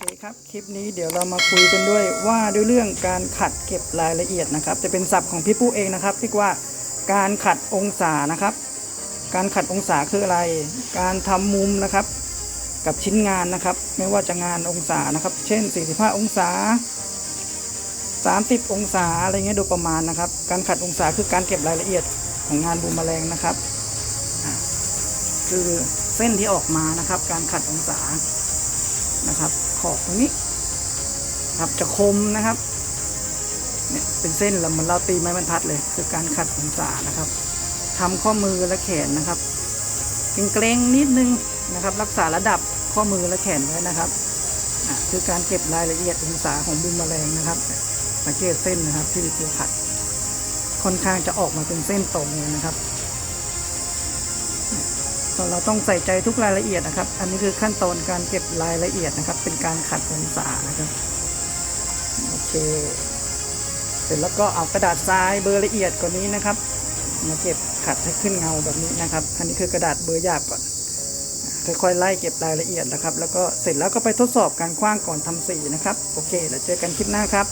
เคครับ คลิปนี้เดี๋ยวเรามาคุยกันด้วยว่าด้วยเรื่องการขัดเก็บรายละเอียดนะครับ จะเป็นศัพท์ของพี่ปุ๊เองนะครับที่ว่าการขัดองศานะครับ การขัดองศาคืออะไร การทำมุมนะครับ กับชิ้นงานนะครับ ไม่ว่าจะงานองศานะครับ เช่น 45 องศา 30 องศาอะไรเงี้ยโดยประมาณนะครับ การขัดองศาคือการเก็บรายละเอียดของงานบูมแมลงนะครับคือเส้นที่ออกมานะครับ การขัดองศานะครับ ขอบตรงนี้ครับจะคมนะครับเนี่ยเป็นเส้นแล้วเหมือนเราตีไม้บรรทัดเลย คือการขัดองศานะครับทำข้อมือและแขนนะครับเกรงๆนิดนึงนะครับ รักษาระดับข้อมือและแขนไว้นะครับคือการเก็บรายละเอียดองศาของบูมแมลงนะครับ สังเกตเส้นนะครับที่ตัวขัด ค่อนข้างจะออกมาเป็นเส้นตรงเลยนะครับ เนี่ยเราต้องใส่ใจทุกรายละเอียดนะครับ อันนี้คือขั้นตอนการเก็บรายละเอียดนะครับ เป็นการขัดองศานะครับโอเค เสร็จแล้วก็เอากระดาษทรายเบอร์ละเอียดกว่านี้นะครับ มาเก็บขัดให้ขึ้นเงาแบบนี้นะครับ อันนี้คือกระดาษเบอร์หยาบก่อนค่อยๆไล่เก็บรายละเอียดนะครับ แล้วก็เสร็จแล้วก็ไปทดสอบการคว้างก่อนทำสีนะครับ โอเค แล้วเจอกันคลิปหน้าครับ